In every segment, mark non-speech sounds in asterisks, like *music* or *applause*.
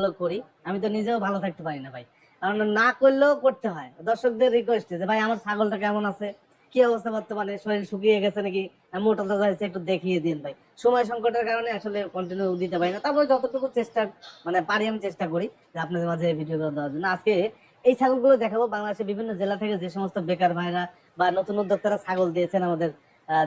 ভালো করি, আমি তো নিজেও ভালো থাকতে পারি না ভাই। কারণ না করলেও করতে হয়। দর্শকদের রিকোয়েস্ট যে, ভাই, আমার ছাগলটা কেমন আছে? কি অবস্থা বর্তমানে? শরীর শুকিয়ে গেছে নাকি? মোটা তাজা হয়েছে, একটু দেখিয়ে দিন ভাই। সময় সংকটের কারণে আসলে কন্টিনিউ দিতে পারি না। তারপরে যতটুকু চেষ্টা মানে পারি, আমি চেষ্টা করি যে আপনাদের মাঝে ভিডিও দেওয়ার জন্য। আজকে এই ছাগলগুলো দেখাবো। বাংলাদেশের বিভিন্ন জেলা থেকে যে সমস্ত বেকার ভাইরা বা নতুন উদ্যোক্তারা ছাগল দিয়েছেন আমাদের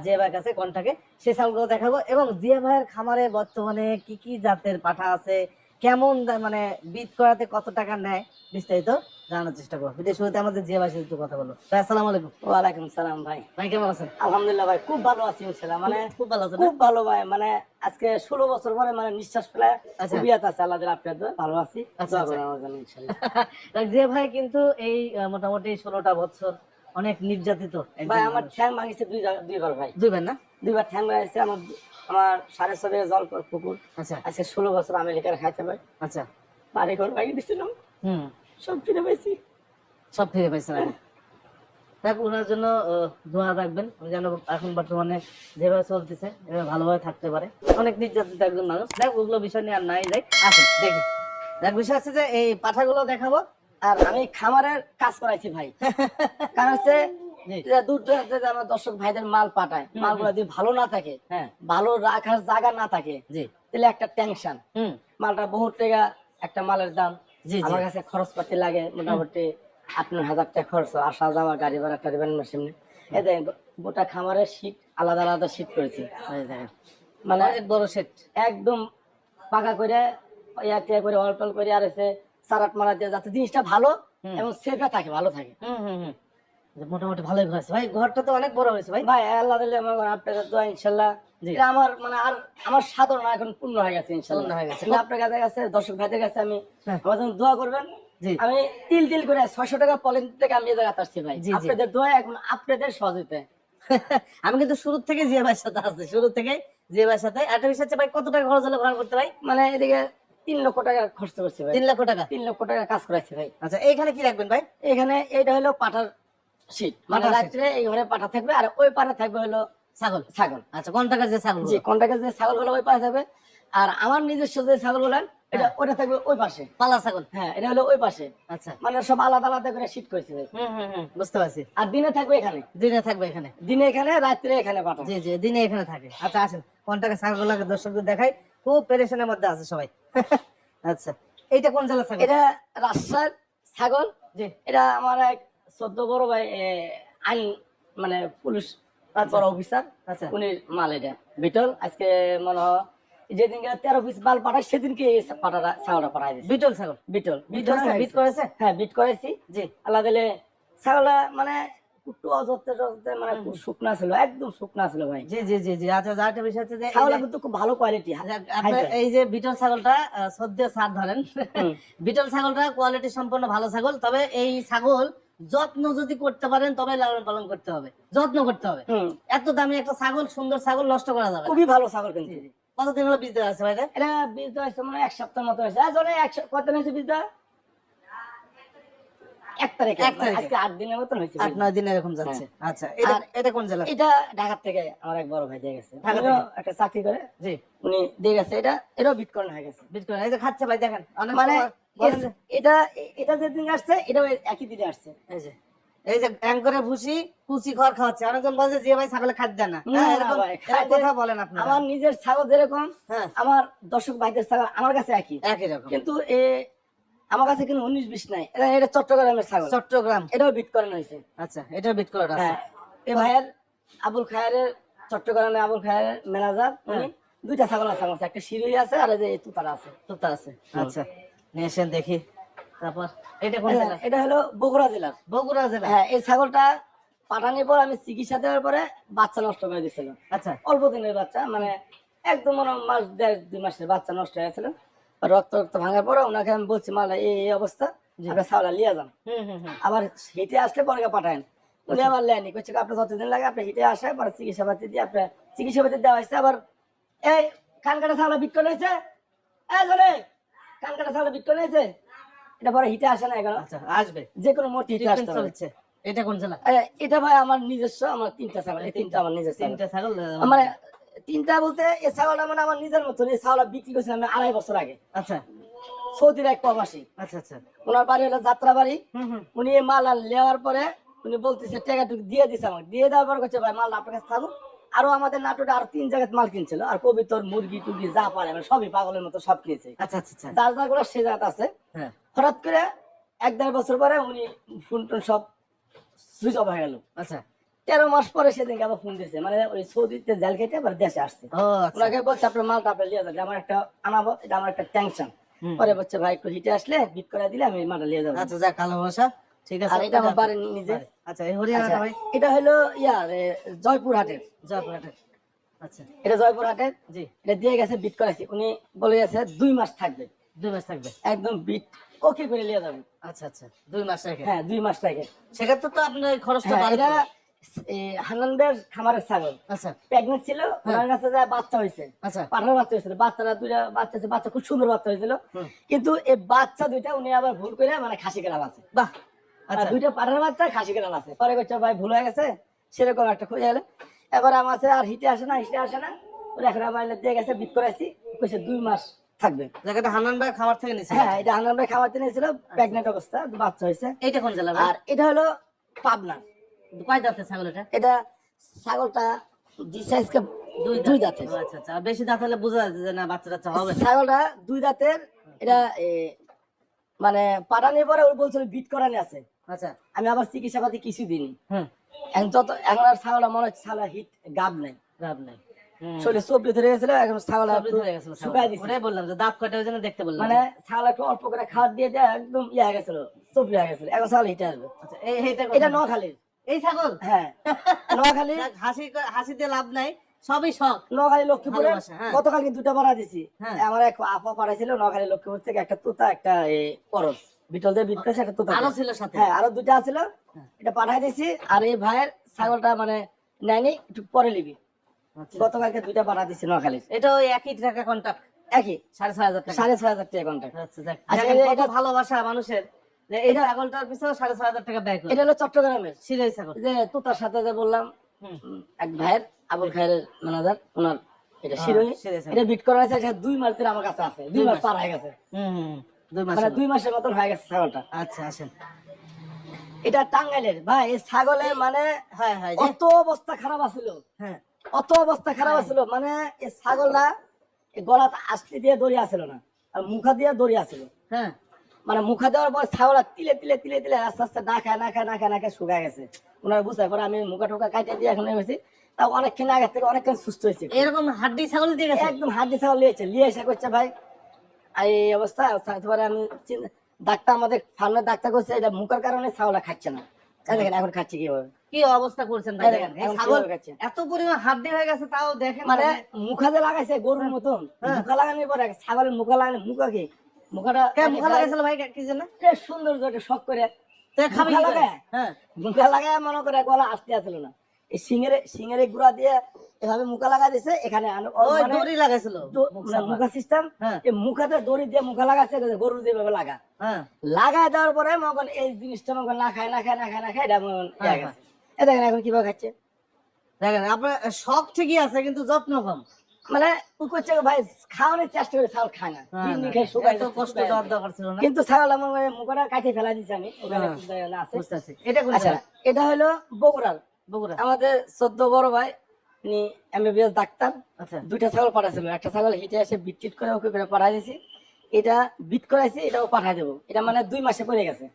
জিয়া ভাইয়ের কাছে, কন্টাকে, সেই ছাগলগুলো দেখাবো। এবং জিয়া ভাইয়ের খামারে বর্তমানে কি কি জাতের পাঠা আছে? কেমন মানে বিট করাতে কত টাকা নেয় বিস্তারিত জানার চেষ্টা করব। ভিডিও শুরুতে আমাদের জিয়া ভাইয়ের সাথে একটু কথা বলো। ভাই আসসালামু আলাইকুম। ওয়ালাইকুম সালাম ভাই। ভাই কেমন আছেন? আলহামদুলিল্লাহ ভাই খুব ভালো আছি ইনশাল্লাহ মানে খুব ভালো আছেন খুব ভালো ভাই। মানে আজকে ষোলো বছর পরে মানে নিঃশ্বাস ফেলে আচ্ছা। আছে আল্লাহ আপনার ভালো আছি। আচ্ছা, দোয়া আচ্ছা। জিয়া *laughs* ভাই কিন্তু এই মোটামুটি ষোলোটা বছর অনেক নির্যাতিত ভাই আমার ঠ্যাং ভাঙিছে দুইবার ভাই। দুইবার না? দুইবার ঠ্যাং ভাঙিছে আমার আমার সাড়ে ছয় বিঘা জল পুকুর। আচ্ছা। আজকে ষোলো বছর আমেরিকার খাইতে ভাই আচ্ছা। বাড়ি ঘর ভাঙি দিছিলাম। হুম। সব ফিরে পাইছি। সব ফিরে পাইছেন আপনি। দেখ ওনার জন্য দোয়া রাখবেন। যেন এখন বর্তমানে যেভাবে চলতেছে এভাবে ভালোভাবে থাকতে পারে। অনেক নির্যাতিত একজন মানুষ। দেখ ওগুলো বিষয় নিয়ে আর নাই। যাই আসুন দেখি। দেখ বিষয় আছে যে এই পাঠাগুলো দেখাবো। আর আমি খামারের কাজ করাইছি ভাই। কারণ *laughs* হচ্ছে দূর দূরান্তে আমার দর্শক ভাইদের মাল পাঠায় মালগুলো যদি ভালো না থাকে হ্যাঁ। ভালো রাখার জায়গা না থাকে তাহলে একটা টেনশন মালটা বহুত টাকা একটা মালের দাম। জি, জি। আমার কাছে খরচ পাতি লাগে মোটামুটি আপনার হাজার টাকা খরচ আসা যাওয়া গাড়ি ভাড়া টাড়ি ভাড়া মেশিন এই দেখেন গোটা খামারের শীত আলাদা আলাদা শীত করেছি। মানে অনেক বড় সেট একদম পাকা করে ইয়া করে অল্প করে আর এসে সারাট মারা দিয়ে যাতে জিনিসটা ভালো এবং সেফে থাকে ভালো থাকে। মোটামুটি ভালোই ঘর আছে ভাই ঘরটা তো অনেক বড় হয়েছে ভাই। ভাই আল্লাহ দিলে আমার আপনাদের দোয়া ইনশাল্লাহ। এটা আমার মানে আর আমার এখন পূর্ণ হয়ে গেছে ইনশাল্লাহ। হয়ে গেছে। আপনার কাছে কাছে দর্শক ভাইদের কাছে আমি হ্যাঁ। আমার জন্য দোয়া করবেন। আমি তিল তিল করে ছয়শো টাকা পলিন থেকে আমি জায়গাতে আসছি ভাই। আপনাদের দোয়া এখন আপনাদের সহযোগিতায়। *laughs* আমি কিন্তু শুরু থেকে জিয়া ভাইয়ের সাথে আছি শুরু থেকে জিয়া ভাইয়ের সাথে। একটা বিষয় হচ্ছে ভাই কত টাকা খরচ হলে ঘর করতে ভাই? মানে এদিকে তিন লক্ষ টাকা খরচ করছি ভাই। তিন লক্ষ টাকা? তিন লক্ষ টাকা কাজ করাইছি ভাই। আচ্ছা এইখানে কি রাখবেন ভাই? এখানে এটা হলো পাঠার শীত মানে রাত্রে এই ঘরে পাঠা থাকবে আর ওই পাঠা থাকবে হলো ছাগল ছাগল। আচ্ছা কোন যে ছাগল জি কন্টাক্টের যে ছাগলগুলো ওই পাশে থাকবে। আর আমার নিজস্ব যে ছাগল এটা ওটা থাকবে ওই পাশে। পালা ছাগল। হ্যাঁ এটা হলো ওই পাশে। আচ্ছা। মানে সব আলাদা আলাদা করে শীত করেছি। বুঝতে পারছি। আর দিনে থাকবে এখানে। দিনে থাকবে এখানে। দিনে এখানে রাত্রে এখানে পাঠা। জি জি দিনে এখানে থাকে। আচ্ছা আসেন। কোন টাকা ছাগল লাগে দর্শকদের দেখাই। খুব পেরেশানের মধ্যে আছে সবাই। আচ্ছা এইটা কোন জেলা ছাগল? এটা রাজশাহীর ছাগল। জি। এটা আমার এক বড় ভাই আইন মানে পুলিশ বড় অফিসার আচ্ছা। উনি মাল এটা। বিটল আজকে মনে হয় যেদিনকে তেরো পিস মাল পাঠায় সেদিনকে পাঠাটা ছাগলটা পাঠাই দিচ্ছে বিটল ছাগল? বিটল। বিটল বিট করেছে? হ্যাঁ বিট করেছি। জি। আল্লাহ দিলে মানে একটু অযত্নে টযত্নে মানে খুব শুকনা ছিল একদম শুকনা ছিল ভাই। জি জি জি জি। আচ্ছা যা বিষয় হচ্ছে যে এই কিন্তু খুব ভালো কোয়ালিটি এই যে বিটল ছাগলটা সদ্য সার ধরেন। বিটল ছাগলটা কোয়ালিটি সম্পন্ন ভালো ছাগল তবে এই ছাগল যত্ন যদি করতে পারেন তবে লালন পালন করতে হবে। যত্ন করতে হবে। এত দামি একটা ছাগল সুন্দর ছাগল নষ্ট করা যাবে খুবই ভালো ছাগল কিন্তু। কতদিন হলো বীজ দেওয়া আছে ভাই এটা? বীজ দেওয়া মানে এক সপ্তাহ মতো হয়েছে। আর অনেক এক সপ- কত দিন হয়েছে বীজ দেওয়া? এক তারিখে আজকে আট দিনের মতন হয়েছে আট নয় দিন এরকম যাচ্ছে। আচ্ছা এটা এটা কোন জেলা এটা ঢাকার থেকে আমার এক বড় ভাই দিয়ে গেছে। ঢাকা একটা চাকরি করে। জি। উনি দিয়ে গেছে। এটা এটাও বিট হয়ে গেছে। বীজ এই যে খাচ্ছে ভাই দেখেন মানে সময় বলেন যে- এস- এটা এটা যেদিন আসছে এটাও একই দিনে আসছে। এই যে এই যে অ্যাঙ্করে ভুসি কুচি খড় খাওয়াচ্ছে। অনেকজন বলছে যে ভাই ছাগলে খাদ্য না। হ্যাঁ, কথা বলেন আপনি আমার নিজের ছাগল যেরকম হ্যাঁ। আমার দর্শক ভাইদের ছাগল আমার কাছে একই। একই রকম। কিন্তু এ আমার কাছে কিন্তু উনিশ বিশ নাই। এটা চট্টগ্রামের ছাগল। চট্টগ্রাম। এটাও বিট করানো হয়েছে। আচ্ছা এটা বিট করা হ্যাঁ। এ ভাইয়ের আবুল খায়ের চট্টগ্রামে আবুল খায়ের ম্যানেজার উনি দুইটা ছাগল আছে আমার একটা সিঁড়ি আছে আর এই যে এই তুতারা আছে। তুতা আছে। আচ্ছা নিয়ে এসেন দেখি। তারপর এটা কোন জেলা এটা হলো বগুড়া জেলার। বগুড়া জেলা হ্যাঁ এই ছাগলটা পাঠানোর পর আমি চিকিৎসা দেওয়ার পরে বাচ্চা নষ্ট করে দিয়েছিল আচ্ছা। অল্প দিনের বাচ্চা মানে একদম মাস দেড় দুই মাসের বাচ্চা নষ্ট হয়ে গেছিল। রক্ত রক্ত ভাঙার পরে ওনাকে আমি বলছি মালা এই অবস্থা আপনি ছাগলা লিয়ে যান। আবার হিটে আসলে পরে পাঠায় উনি আবার লেয়নি করছে আপনার যতদিন লাগে আপনি হিটে আসে পরে চিকিৎসা পাতি দিয়ে আপনার চিকিৎসা পাতি দেওয়া হয়েছে। আবার এই কান কাটা বিট করে হয়েছে? এই চলে কান কাটা বিট করে হয়েছে? এটা পরে হিটে আসে না এখন। আচ্ছা আসবে। যে কোনো মুহূর্তে হিটে আসতে চলছে। এটা কোন জেলা এটা ভাই আমার নিজস্ব আমার তিনটা ছাগল তিনটা আমার নিজস্ব। তিনটা ছাগল মানে তিনটা বলতে এই ছাগলটা মানে আমার নিজের মতন এই ছাগলটা বিক্রি করছিলাম আমি আড়াই বছর আগে। আচ্ছা। সৌদির এক প্রবাসী। আচ্ছা আচ্ছা। ওনার বাড়ি হলো যাত্রা বাড়ি উনি এই মাল আর নেওয়ার পরে উনি বলতেছে টাকাটুকু দিয়ে দিছে আমাকে। দিয়ে দেওয়ার পর করছে ভাই মাল আপনার কাছে থাকুক। আরও আমাদের নাটোরে আর তিন জায়গায় মাল কিনছিল। আর কবিতর মুরগি টুরগি যা পারে মানে সবই পাগলের মতো সব কিনেছে। আচ্ছা আচ্ছা আচ্ছা। যার যার করে সে জায়গাতে আছে। হ্যাঁ। হঠাৎ করে এক দেড় বছর পরে উনি ফোন টোন সব সুইচ অফ হয়ে গেল। আচ্ছা। তেরো মাস পরে সেদিন আবার ফোন দিয়েছে মানে ওই সৌদিতে জাল কেটে আবার দেশে আসছে। আচ্ছা। ওনাকে বলছে আপনার মালটা আপনি লিয়ে যাবেন আমার একটা আনাবো এটা আমার একটা টেনশন পরে বলছে ভাই একটু হিটে আসলে বিট করে দিলে আমি মালটা লিয়ে যাব। আচ্ছা যাক ভালোবাসা ঠিক আছে আর এটা আমার বাড়ির নিজে আচ্ছা এই হরিয়ানাটা আচ্ছা, ভাই? এটা হলো ইয়ার এ, জয়পুর হাটের আচ্ছা। এটা জয়পুর হাটের জি। এটা দিয়ে গেছে বিট করাইছি। উনি বলে গেছে দুই মাস থাকবে। দুই মাস থাকবে। একদম বিট ওকে করে নিয়ে যাবে। আচ্ছা আচ্ছা দুই মাস রেখে। হ্যাঁ দুই মাস থাকে সেক্ষেত্রে তো আপনার খরচটা হ্যাঁ, বাড়বে এটা খামারের ছাগল। আচ্ছা। প্রেগনেন্ট ছিল ওনার কাছে যায় বাচ্চা হয়েছে আচ্ছা। বাচ্চা হয়েছিল বাচ্চারা দুইটা বাচ্চা আছে বাচ্চা খুব সুন্দর বাচ্চা হয়েছিল। কিন্তু এই বাচ্চা দুইটা উনি আবার ভুল করে মানে খাসি আছে। বাহ আচ্ছা। দুইটা বাচ্চা খাসি আছে। পরে করছে ভাই ভুল হয়ে গেছে। সেরকম একটা খুঁজে গেলে এবার আমার আর হিটে আসে না হিটে আসে না। ওরা এখন আমার দিয়ে গেছে বিট করাইছি কইছে দুই মাস থাকবে। জায়গাটা হান্নান ভাই খাবার থেকে নিছে হ্যাঁ এটা হান্নান ভাই খাওয়াতে নিয়েছিল। প্রেগনেন্ট অবস্থা বাচ্চা হয়েছে। এইটা কোন জেলা আর এটা হলো পাবনা। কয় দাঁতের ছাগল এটা? এটা ছাগলটা জি সাইজকে দুই দুই দাঁতের আচ্ছা আচ্ছা। বেশি দাঁত হলে বোঝা যাচ্ছে যে না বাচ্চা টাচ্চা হবে ছাগলটা দুই দাঁতের এটা মানে পাঠানোর পরে ওর বলছিল বিট করানি আছে। আচ্ছা। আমি আবার চিকিৎসা পাতি কিছু দিইনি। এখন যত এখন আর ছাগলটা মনে হচ্ছে ছাগলা হিট গাব নাই। লাভ নাই। শরীরে ধরে গেছিল এখন ছাগলা। শুকাই দিচ্ছে ওটাই বললাম যে দাঁত কয়টা জন্য দেখতে বললাম। মানে ছাগলা একটু অল্প করে খাওয়ার দিয়ে দেয় একদম ইয়ে হয়ে গেছিল হয়ে গেছিল। এখন ছাগল হিটে আসবে আচ্ছা এটা এটা নোয়াখালীর। এই ছাগল? হ্যাঁ। নোয়াখালী? হাসি করে- হাসি দিয়ে লাভ নাই। সবই শখ। নোয়াখালী লক্ষ্মীপুরে ভালোবাসা, হ্যাঁ। গতকালকে দুটা পাড়া দিছি। হ্যাঁ। আমার এক আপা পাঠাইছিল নোয়াখালী লক্ষ্মীপুর থেকে একটা তোতা একটা করস বিটল বিট করেছে একটা তোতা আরও ছিল সাথে। হ্যাঁ আরও দুটা আছিল। এটা পাঠাই দিছি। আর এই ভাইয়ের ছাগলটা মানে নেয়নি একটু পরে নিবি। আচ্ছা। গতকালকে দুইটা পাঠা দিছি নোয়াখালীর। এটা ওই একই টাকা একই। সাড়ে ছয় হাজার টাকা। সাড়ে ছয় হাজার টাকা আচ্ছা আচ্ছা, এটা- ভালোবাসা মানুষের। এই ছাগলটার পিছনে সাড়ে ছয় হাজার টাকা ব্যয় এটা হলো চট্টগ্রামের। সিরাই ছাগল। যে তোতার সাথে যে বললাম এক ভাইয়ের আবুল খায়ের ম্যানেজার ওনার এটা শিরোহী শিরোহী ছাগল। এটা বিট করা আছে দুই মাস ধরে আমার কাছে আছে দুই মাস পার হয়ে গেছে। হুম হুম, হুম। দুই মাস মানে দুই মাসের মতন হয়ে গেছে ছাগলটা। আচ্ছা আসেন। এটা টাঙ্গাইলের। ভাই এই ছাগলের মানে হ্যাঁ হ্যাঁ অত অবস্থা খারাপ আছিল। হ্যাঁ। অত অবস্থা খারাপ আছিল। মানে এই ছাগলটা গলাতে আসলি দিয়ে দড়ি আসছিল না আর মুখা দিয়ে দড়ি আসছিল হ্যাঁ। মানে মুখা দেওয়ার পর ছাগল তিলে তিলে তিলে তিলে আস্তে আস্তে না খায় না খায় না খায় না খায় শুকায় গেছে। ওনারা বুঝতে পরে আমি মুখা টুকা কাটে দিয়ে এখন হয়েছি তাও অনেকক্ষণ আগে থেকে অনেকক্ষণ সুস্থ হয়েছে। এরকম হাড্ডি ছাগল দিয়ে গেছে একদম হাড্ডি ছাগল নিয়েছে নিয়ে এসে করছে ভাই। আর এই অবস্থা তারপরে আমি ডাক্তার আমাদের ফার্মের ডাক্তার করছে এটা মুখের কারণে ছাগলটা খাচ্ছে না। দেখেন এখন খাচ্ছে কীভাবে। কি অবস্থা করছেন। এত পরিমাণ হয়ে গেছে তাও দেখেন মানে মানে লাগাইছে গরুর মতন মুখা লাগানোর পরে ছাগলের মুখা লাগানো মুখা কি? মুখাটা কে মুখা লাগাইছিল ভাই? কি জন্য এ সুন্দর করে শখ করে। তো খাবি মুখা কি করে? লাগায়? হ্যাঁ। মুখা লাগায় মনে করে গলা আসতে আসলো না। এই সিঙ্গের সিঙ্গের গুড়া দিয়ে এভাবে মুখা লাগা দিছে এখানে আনো- ওই মানে দড়ি লাগাইছিল। দ- মুখ মানে সিস্টেম হ্যাঁ। এই মুখাতে দড়ি দিয়ে মুখা লাগাচ্ছে গরু যেভাবে লাগা। হ্যাঁ। লাগাই দেওয়ার পরে মগন এই জিনিসটা মগন না খায় না খায় না খায় না খায় এটা মগন হ্যাঁ। এ দেখেন এখন কীভাবে খাচ্ছে। দেখেন আপনার শখ ঠিকই আছে কিন্তু যত্ন কম। মানে ও করছে ভাই খাওয়ানোর চেষ্টা করে খায় না। হ্যাঁ, দিন দিন শুকায় কষ্ট দেওয়ার দরকার ছিল না? কিন্তু ছাগল আমার মানে মুখটা কাটে ফেলা আমি হ্যাঁ। আছে। এটা আচ্ছা এটা হলো বগুড়ার। বগুড়া। আমাদের চোদ্দ বড় ভাই উনি এমবিবিএস ডাক্তার। আচ্ছা। দুইটা ছাগল পাঠাইছিল। একটা ছাগল হিটে এসে বিট টিট করে ওকে করে পাঠাই দিয়েছি এটা বিট করাইছি এটাও পাঠাই দেবো। এটা মানে দুই মাসে পড়ে গেছে।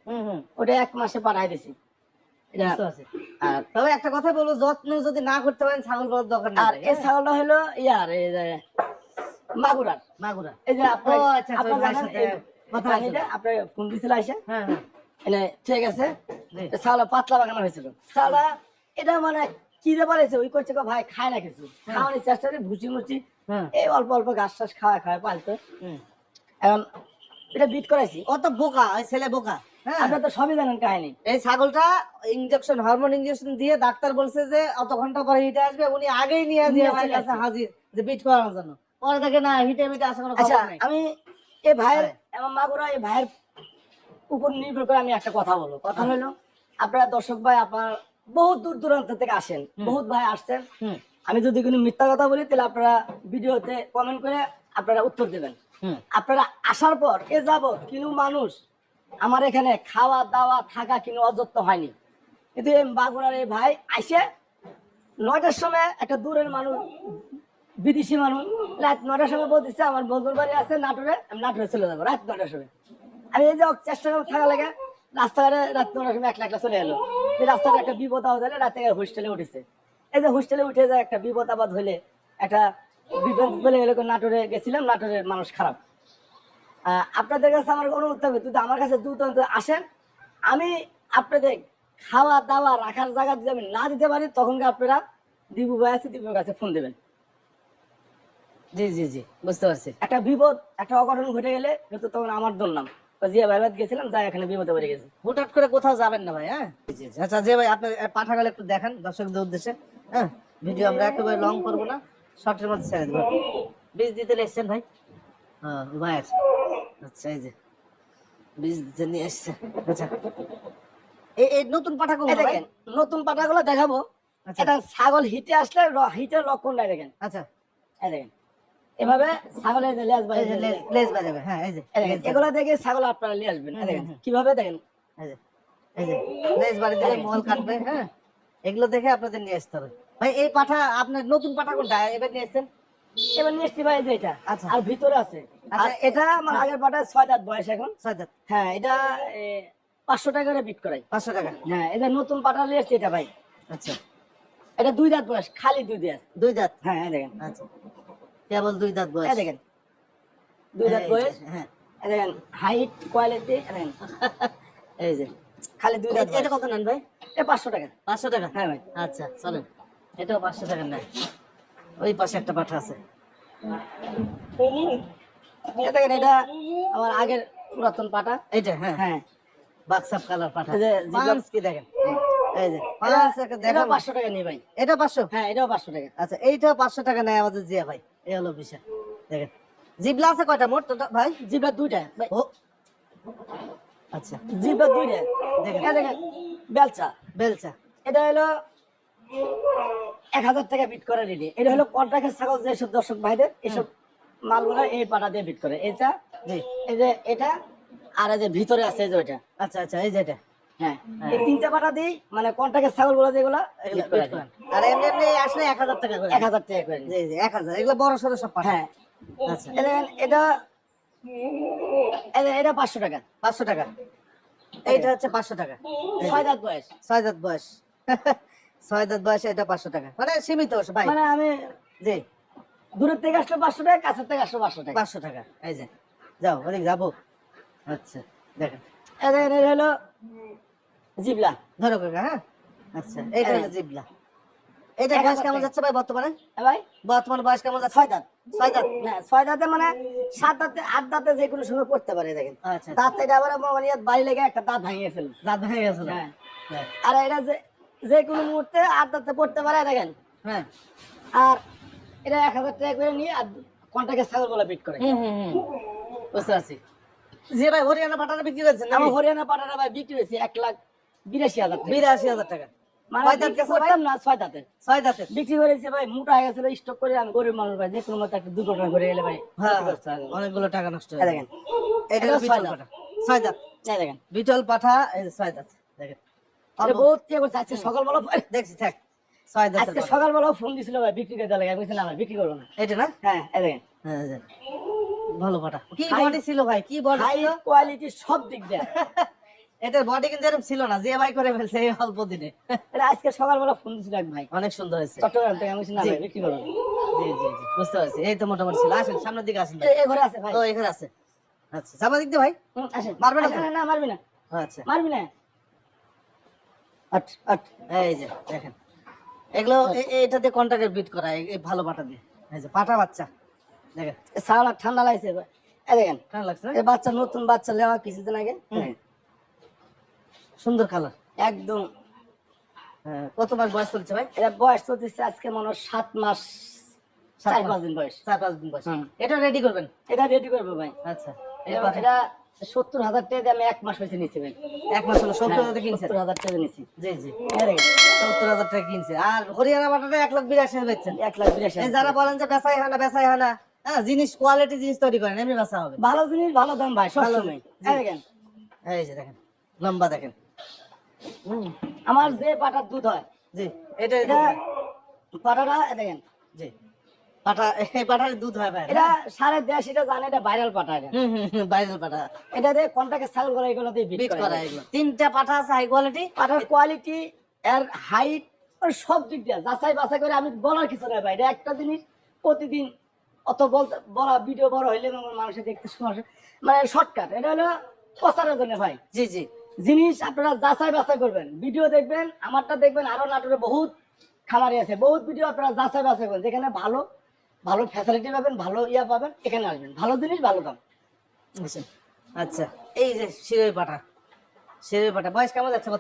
ওটা এক মাসে পাঠাই দিয়েছি এটা বুঝতে পারছি আর তবে একটা কথা বলব যত্ন যদি না করতে পারেন ছাগল দরকার আর এই হ্যাঁ? ছাগলটা হলো ইয়ার এই যে মাগুরার মাগুরা। এই যে আপনার আচ্ছা, আচ্ছা, সাথে কথা আপনার ফোন দিছিল আইসা? হ্যাঁ হ্যাঁ। ঠিক আছে। ছাগলা পাতলা বাগানো হয়েছিল। ছাগলা এটা মানে কি যে পারেছে ওই করছে ভাই খায় না কিছু। খাওয়ানোর চেষ্টা করে ভুচি মুচি হ্যাঁ। এই অল্প অল্প ঘাস টাস খাওয়া খাওয়া পালতো। এখন এটা বিট করাইছি। ও তো বোকা ওই ছেলে বোকা। হ্যাঁ। আপনার তো সবই জানেন কাহিনী। এই ছাগলটা ইনজেকশন হরমোন ইনজেকশন দিয়ে ডাক্তার বলছে যে অত ঘণ্টা পরে হিটে আসবে উনি আগেই নিয়ে আসবে আমার কাছে হাজির যে বিট করানোর জন্য। পরে দেখে না হিটে মিটে আসা কোনো আচ্ছা আমি এই ভাইয়ের আমার মাগুরা এই ভাইয়ের উপর নির্ভর করে আমি একটা কথা বলব। কথা হ্যাঁ। হলো আপনারা দর্শক ভাই আপনার বহুত দূর দূরান্ত থেকে আসেন বহুত ভাই আসছেন। আমি যদি কোনো মিথ্যা কথা বলি তাহলে আপনারা ভিডিওতে কমেন্ট করে আপনারা উত্তর দেবেন। আপনারা আসার পর এ যাবৎ কিন্তু মানুষ আমার এখানে খাওয়া দাওয়া থাকা কিন্তু অযত্ন হয়নি। কিন্তু এই বাগুড়ার এই ভাই আইসে, নয়টার সময় একটা দূরের মানুষ, বিদেশি মানুষ, রাত নয়টার সময় বলতেছে, আমার বন্ধুর বাড়ি আছে নাটোরে, আমি নাটোরে চলে যাব, রাত নয়টার সময়। আমি এই যে চেষ্টা করে থাকা লাগে, রাস্তাঘাটে রাত নয়টার সময় একলা একলা চলে এলো। এই রাস্তাটা একটা বিপদ আবাদ হলে রাতে হোস্টেলে উঠেছে। এই যে হোস্টেলে উঠে যায় একটা বিপদ আবাদ হলে একটা বিপদ বলে নাটোরে গেছিলাম, নাটোরের মানুষ খারাপ। আপনাদের কাছে আমার অনুরোধ থাকবে যদি আমার কাছে দ্রুত আসেন আমি আপনাদের খাওয়া দাওয়া রাখার জায়গা যদি আমি না দিতে পারি তখনকে আপনারা দিবু ভাই আছে দিবুর কাছে ফোন দেবেন? জি জি জি বুঝতে পারছি। একটা বিপদ একটা অঘটন ঘটে গেলে কিন্তু তখন আমার দৌড়লাম জিয়া ভাই গেছিলাম যাই এখানে বিপদে পড়ে গেছে। হুটহাট করে কোথাও যাবেন না ভাই হ্যাঁ? জি, জি, জি। আচ্ছা যে ভাই আপনি পাঠাগালে একটু দেখান দর্শকদের উদ্দেশ্যে হ্যাঁ? ভিডিও আমরা একেবারে লং করব না শর্টের মধ্যে ছেড়ে দেবো। বীজ দিতে এসছেন ভাই? হ্যাঁ ভাইয়ের আচ্ছা এই যে। বীজ নিয়ে এসছে আচ্ছা। এই নতুন দেখেন নতুন দেখাবো। আচ্ছা। এটা ছাগল হিটে আসলে হিটের লক্ষণ নাই দেখেন। আচ্ছা। এই দেখেন এভাবে ছাগলের লেজ এই লেজ লেজ বাজাবে হ্যাঁ এই যে। এগুলো দেখে ছাগল আপনারা নিয়ে আসবেন। দেখেন কীভাবে দেখেন? এই যে লেজ বাড়ি মল কাটবে হ্যাঁ। এগুলো দেখে আপনাদের নিয়ে আসতে হবে। ভাই এই পাঠা আপনার নতুন পাঠা কোনটা? এবার নিয়ে এসছেন এবার নিয়ে এসছি ভাই এটা আচ্ছা। আর ভিতরে আছে। আচ্ছা, এটা আমার আগের পাটা ছয় দাঁত বয়স এখন। ছয় দাঁত। হ্যাঁ এটা পাঁচশো টাকা করে বিট করাই। পাঁচশো টাকা। হ্যাঁ এটা নতুন পাটা নিয়ে এসছি এটা ভাই। আচ্ছা। এটা দুই দাঁত বয়স খালি দুই দাঁত। দুই দাঁত? হ্যাঁ দেখেন। আচ্ছা। কেবল দুই দাঁত বয়স। দেখেন। দুই দাঁত বয়স। হ্যাঁ। দেখেন হাইট কোয়ালিটি দেখেন। *laughs* এই যে। খালি দুই দাঁত এটা কত নেন ভাই? এটা পাঁচশো টাকা। পাঁচশো টাকা? হ্যাঁ ভাই। আচ্ছা চলেন। এটাও পাঁচশো টাকা নেয় ওই পাশে একটা পাঠা আছে। দেখেন এটা আমার আগের পুরাতন পাটা এইটা হ্যাঁ। হ্যাঁ বাক্সাপ কালার পাঠা। যে কি দেখেন। এই যে পাঁচ একটা এটা দেখো পাঁচশো টাকা নিয়ে ভাই। এটা পাঁচশো? হ্যাঁ এটাও পাঁচশো টাকা। আচ্ছা পাঁচশো টাকা নেয় আমাদের জিয়া ভাই। এই হলো বিষয়। দেখেন জিবলা আছে কয়টা? মোট ভাই? দুইটা। ও। আচ্ছা। দুইটা। দেখেন। দেখেন বেলচা। বেলচা। এটা হলো এক হাজার টাকা বিট করে রেডি এটা হলো কন্ট্রাক্টের ছাগল যেসব দর্শক ভাইদের এইসব মালগুলো এই পাটা দিয়ে বিট করে। এটা জি এই যে এটা আর এই যে ভিতরে আছে এই যে ওইটা। আচ্ছা আচ্ছা এই হ্যাঁ তিনটা পাটা দিই মানে কন্ট্রাক্টের ছাগলগুলো যেগুলো এগুলো বিট করেন। আর এমনি এমনি আসলে এক হাজার টাকা করে। এক হাজার টাকা করে। জি জি এক হাজার। এগুলো বড় সড়ো সব পাঠা হ্যাঁ। আচ্ছা। এটা এটা পাঁচশো টাকা। পাঁচশো টাকা। এইটা হচ্ছে পাঁচশো টাকা। ছয় দাঁত বয়স। ছয় দাঁত বয়স। ছয় দাঁত বয়স এটা পাঁচশো টাকা। মানে সীমিত ভাই মানে আমি জি। দূরের থেকে আসলে পাঁচশো টাকা কাছের থেকে আসলে পাঁচশো টাকা। পাঁচশো টাকা এই যে। যাও ওদিক যাব। আচ্ছা দেখেন। দেখেন এটা হলো জিবলা। ধরো কাকা হ্যাঁ? আচ্ছা এইটা হলো জিবলা। এটা বয়স কেমন যাচ্ছে ভাই বর্তমানে? হ্যাঁ ভাই? বর্তমানে বয়স কেমন যাচ্ছে? ছয় দাঁত। ছয় দাঁত? না ছয় দাঁতে মানে সাত দাঁতে আট দাঁতে যে কোনো সময় পড়তে পারে দেখেন। আচ্ছা দাঁত এটা আবার মানে বাড়ি লেগে একটা দাঁত ভাঙিয়ে ফেল দাঁত ভেঙে হ্যাঁ। আর এটা যে যে কোনো মুহূর্তে আট দাঁতে পড়তে পারে দেখেন। হ্যাঁ। আর এটা এক হাজার টাকা করে নিয়ে আর কন্টাক্টের ছাগল বলে বিট করে। বুঝতে পারছি। যে ভাই হরিয়ানা পাটাটা বিক্রি করছেন নাকি? আমার হরিয়ানা পাটাটা ভাই বিক্রি হয়েছে এক লাখ বিরাশি হাজার বিরাশি হাজার টাকা। কয় দাঁত বিক্রি গেছে ভাই? করতাম না ছয় দাঁতে ছয় দাঁতের। বিক্রি করেছে ভাই মোটা হয়ে গেছিল স্টক করে আমি গরিব মানুষ ভাই যে কোনো মতো একটা দুর্ঘটনা করে গেলে ভাই ক্ষতি করতে হবে। অনেকগুলো টাকা নষ্ট হয়ে দেখেন এটা এটা ছয় বিটল দাঁত। পাঠা ছয় দাঁত। দেখেন। বিটল পাঠা ছয় দাঁত। দেখেন এটা বহুত ইয়ে করছে আজকে সকালবেলা দেখছি থাক। আজকে সকালবেলা ফোন দিছিল ভাই বিক্রি করতে লাগে। আমি বলছিলাম না বিক্রি করব না। এটা না? হ্যাঁ দেখেন। হ্যাঁ ভালো পাঠা কি বডি ছিল ভাই? কি বডি ছিল? কোয়ালিটি সব দিক দিয়ে। *laughs* এটার বডি কিন্তু এরকম ছিল না যে ভাই করে ফেলছে এই অল্প দিনে। এটা আজকে সকালবেলা ফোন দিছিল এক ভাই। অনেক সুন্দর হয়েছে। চট্টগ্রাম থেকে আমি না ভাই বিক্রি করব জি জি জি বুঝতে পারছি। এই তো মোটামুটি ছিল। আসেন সামনের দিকে আসেন এই- ঘরে আছে ভাই। ও এখানে আছে। আচ্ছা দিক দিয়ে ভাই? আসেন। মারবে না না মারবি না। আচ্ছা। মারবি না। আট আট। এই যে দেখেন। এগুলো এ- এ- এটা দিয়ে কন্ট্রাক্টের বিট করা এই এই ভালো পাটা দিয়ে। এই যে পাটা বাচ্চা। দেখেন। সারা ঠান্ডা লাগছে। এই দেখেন কেমন লাগছে এই বাচ্চা নতুন বাচ্চা লেওয়া কিছুদিন আগে। সুন্দর কালার একদম। কত মাস বয়স চলছে ভাই? এটা বয়স চলতেছে আজকে মনে হয় সাত মাস সাত চার পাঁচ দিন বয়স। চার পাঁচ দিন বয়স। এটা রেডি করবেন? এটা রেডি করব ভাই। আচ্ছা। এটা সত্তর হাজার টাকা আমি এক মাস হয়েছে নিচ্ছি ভাই। এক মাস হলো সত্তর হাজার কিনছে সত্তর হাজার টাকা নিচ্ছি জি জি। সত্তর হাজার টাকা কিনছে। আর হরিয়ানা বাটাটা এক লাখ বিরাশি বেচছেন। এক লাখ বিরাশি যারা বলেন যে বেচাই হয় না বেচাই হয় না হ্যাঁ জিনিস কোয়ালিটি জিনিস তৈরি করেন এমনি বাসা হবে। ভালো জিনিস ভালো দাম ভাই ভালো, জি। এই দেখেন। এই যে দেখেন লম্বা দেখেন। আমার যে পাটার দুধ হয় জি এটা এটা পাটাটা দেখেন। জি। পাঠা এই পাঠার দুধ হয় ভাই এটা সাড়ে দেড় এটা জানে এটা ভাইরাল পাটা এটা। হুম হুম হুম, বাইরের পাঠা। এটা দিয়ে কন্টাকে ছাগল করে এগুলো দিয়ে বিট বিট করা করা এগুলো। তিনটা পাঠা আছে হাই কোয়ালিটি পাটার কোয়ালিটি এর হাইট সব দিক দিয়ে। যাচাই বাছাই করে আমি বলার কিছু নাই ভাই এটা একটা জিনিস। প্রতিদিন অত বলতে বলা ভিডিও বড় হইলে মানুষের দেখতে সমস্যা মানে শর্টকাট এটা হলো প্রচারের জন্য ভাই। জি জি। জিনিস আপনারা যাচাই বাছাই করবেন। ভিডিও দেখবেন আমারটা দেখবেন আরও নাটোরে বহুত খামারি আছে। বহুত ভিডিও আপনারা যাচাই বাছাই করবেন যেখানে ভালো ভালো ফ্যাসিলিটি পাবেন, ভালো ইয়া পাবেন, এখানে আসবেন। ভালো জিনিস, ভালো দাম। আচ্ছা। আচ্ছা। এই যে সিরে পাটা সিরে পাটা, বয়স কেমন যাচ্ছে?